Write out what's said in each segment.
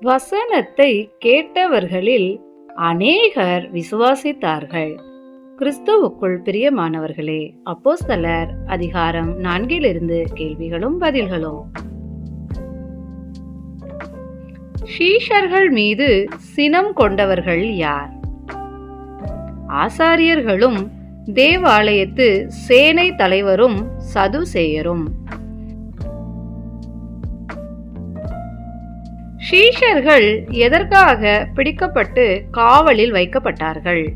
வசனத்தை கேட்டவர்களில் அநேகர் விசுவாசித்தார்கள். கிறிஸ்துவுக்குள் பிரியமானவர்களே அப்போஸ்தலர் அதிகாரம் நான்கிலிருந்து கேள்விகளும் பதில்களும். ஷீஷர்கள் மீது சினம் கொண்டவர்கள் யார்? ஆசாரியர்களும் தேவாலயத்து சேனை தலைவரும் சதுசேயரும். ஷீஷர்கள் எதற்காக பிடிக்கப்பட்டு காவலில் வைக்கப்பட்டார்கள்?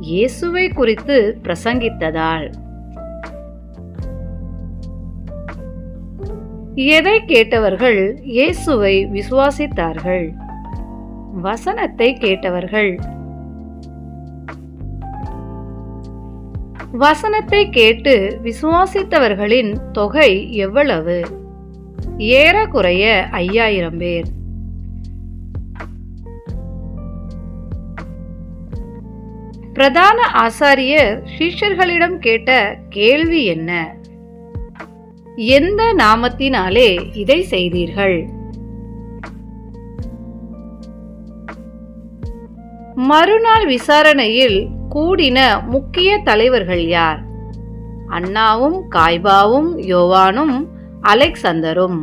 இயேசுவை குறித்து பிரசங்கித்ததால். எதை கேட்டவர்கள் இயேசுவை விசுவாசித்தார்கள்? வசனத்தை கேட்டவர்கள். வசனத்தை கேட்டு விசுவாசித்தவர்களின் தொகை எவ்வளவு? ஏறக்குறைய ஐயாயிரம் பேர். பிரதான ஆசாரியர் சிஷ்யர்களிடம் கேட்ட கேள்வி என்ன? எந்த நாமத்தினாலே இதை செய்தீர்கள்? மறுநாள் விசாரணையில் கூடின முக்கிய தலைவர்கள் யார்? அண்ணாவும் காய்பாவும் யோவானும் அலெக்சந்தரும்.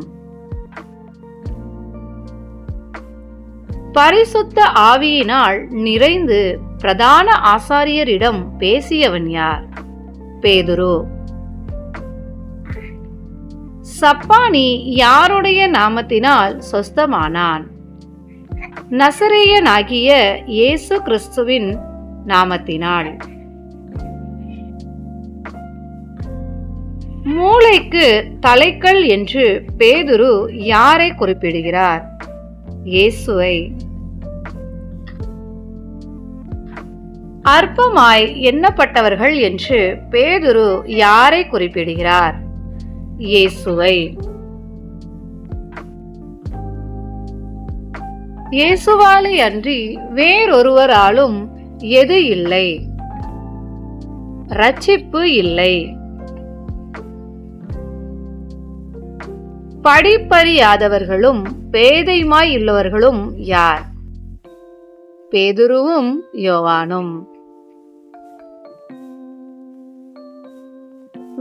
பரிசுத்த ஆவியினால் நிறைந்து பிரதான ஆசாரியரிடம் பேசியவன் யார்? பேதுரு. சப்பானி யாருடைய நாமத்தினால் சொஸ்தமானான்? நசரேயனாகிய இயேசு கிறிஸ்துவின் நாமத்தினால். மூளைக்கு தலைக்கல் என்று பேதுரு யாரை குறிப்பிடுகிறார்? இயேசுவை. அற்பமாய் எண்ணப்பட்டவர்கள் என்று பேதுரு யாரை குறிப்பிடுகிறார்? இயேசுவை. இயேசுவாலை அன்றி வேறொருவராலும் எது இல்லை? ரட்சிப்பு இல்லை. படிப்பறியாதவர்களும் பேதைமாய் உள்ளவர்களும் யார்? பேதுருவும் யோவானும்.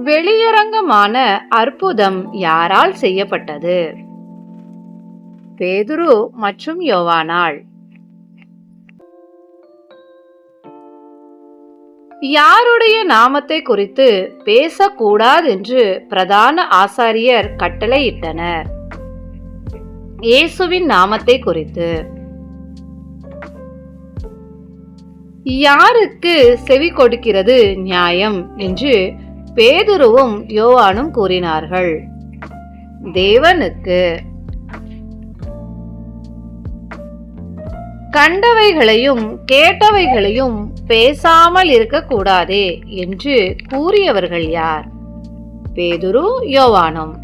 வெளியரங்கமான அற்புதம் யாரால் செய்யப்பட்டது? பேதுரு மற்றும் யோவானால் யாருடைய நாமத்தை குறித்து பேசக்கூடாதென்று பிரதான ஆசாரியர் கட்டளையிட்டனர். இயேசுவின் நாமத்தை குறித்து. யாருக்கு செவி கொடுக்கிறது நியாயம்? என்று பேதுருவும் யோவானும் கூறினார்கள். தேவனுக்கு. கண்டவைகளையும் கேட்டவைகளையும் பேசாமல் இருக்கக்கூடாதே என்று கூறியவர்கள் யார்? பேதுரு யோவானும்.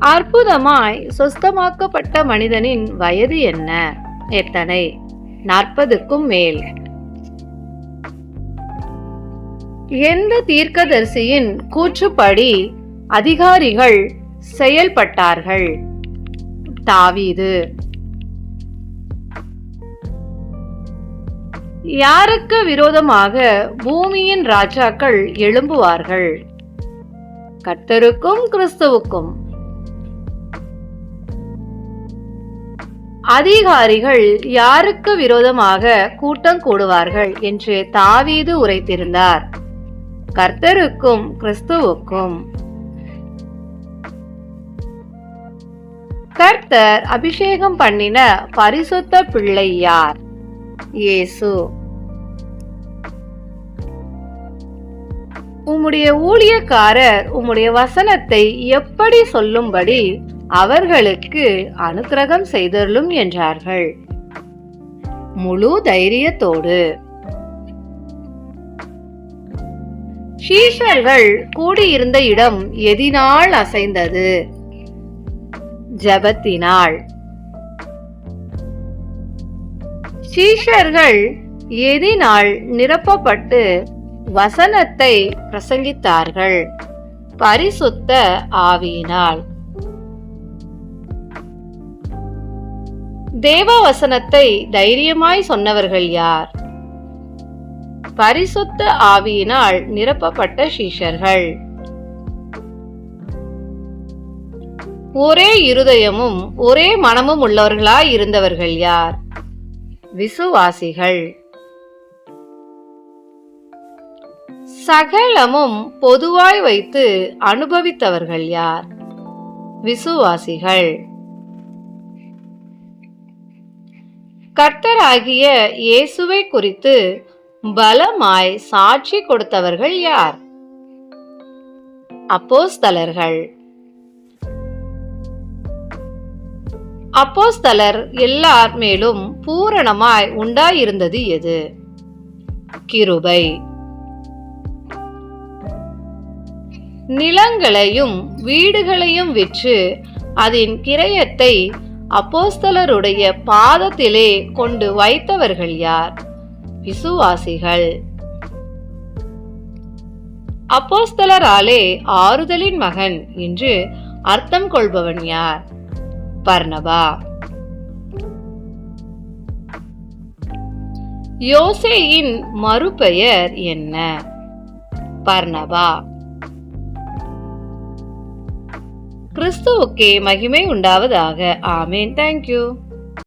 அற்புதமாய் சொஸ்தமாக்கப்பட்ட மனிதனின் வயது என்ன? எத்தனை? நாற்பதுக்கும் மேல். எந்த தீர்க்கதரிசியின் கூற்றுப்படி அதிகாரிகள் செயல்பட்டார்கள்? தாவீது. யாருக்கு விரோதமாக பூமியின் ராஜாக்கள் எழும்புவார்கள்? கர்த்தருக்கும் கிறிஸ்துவுக்கும். அதிகாரிகள் யாருக்கு விரோதமாக கூட்டம் கூடுவார்கள் என்று தாவீது உரைத்திருந்தார். கர்த்தருக்கும் கிறிஸ்துவுக்கும். கர்த்தர் அபிஷேகம் பண்ணின பரிசுத்த பிள்ளை யார்? இயேசு. உம்முடைய ஊழியக்காரர் உம்முடைய வசனத்தை எப்படி சொல்லும்படி அவர்களுக்கு அனுக்கிரகம் செய்தருளும் என்றார்கள். முழு தைரியத்தோடு. ஷீஷர்கள் கூடியிருந்த இடம் எதினால் அசைந்தது. ஜபத்தினால். சீஷர்கள் எதினால் நிரப்பப்பட்டு வசனத்தை பிரசங்கித்தார்கள். பரிசுத்த ஆவியினால். தேவ வசனத்தை தைரியமாய் சொன்னவர்கள் யார்? பரிசுத்த ஆவியினால் நிரப்பப்பட்ட சீஷர்கள். ஒரே இருதயமும் ஒரே மனமும் உள்ளவர்களாய் இருந்தவர்கள் யார்? விசுவாசிகள். சகலமும் பொதுவாய் வைத்து அனுபவித்தவர்கள் யார்? விசுவாசிகள். கர்த்தராகிய இயேசுவை குறித்து பலமாய் சாட்சி கொடுத்தவர்கள் யார்? அப்போஸ்தலர்கள். அப்போஸ்தலர் எல்லார் மேலும் பூரணமாய் உண்டாயிருந்தது எது? கிருபை. நிலங்களையும் வீடுகளையும் விற்று அதன் கிரயத்தை அப்போஸ்தலருடைய பாதத்திலே கொண்டு வைத்தவர்கள் யார்? விசுவாசிகள். அப்போஸ்தலராலே ஆறுதலின் மகன் என்று அர்த்தம் கொள்பவன் யார்? பர்ணவா யோசேயின் மறுபெயர் என்ன? பர்ணபா கிறிஸ்துவுக்கே மகிமை உண்டாவதாக. ஆமேன். தேங்க்யூ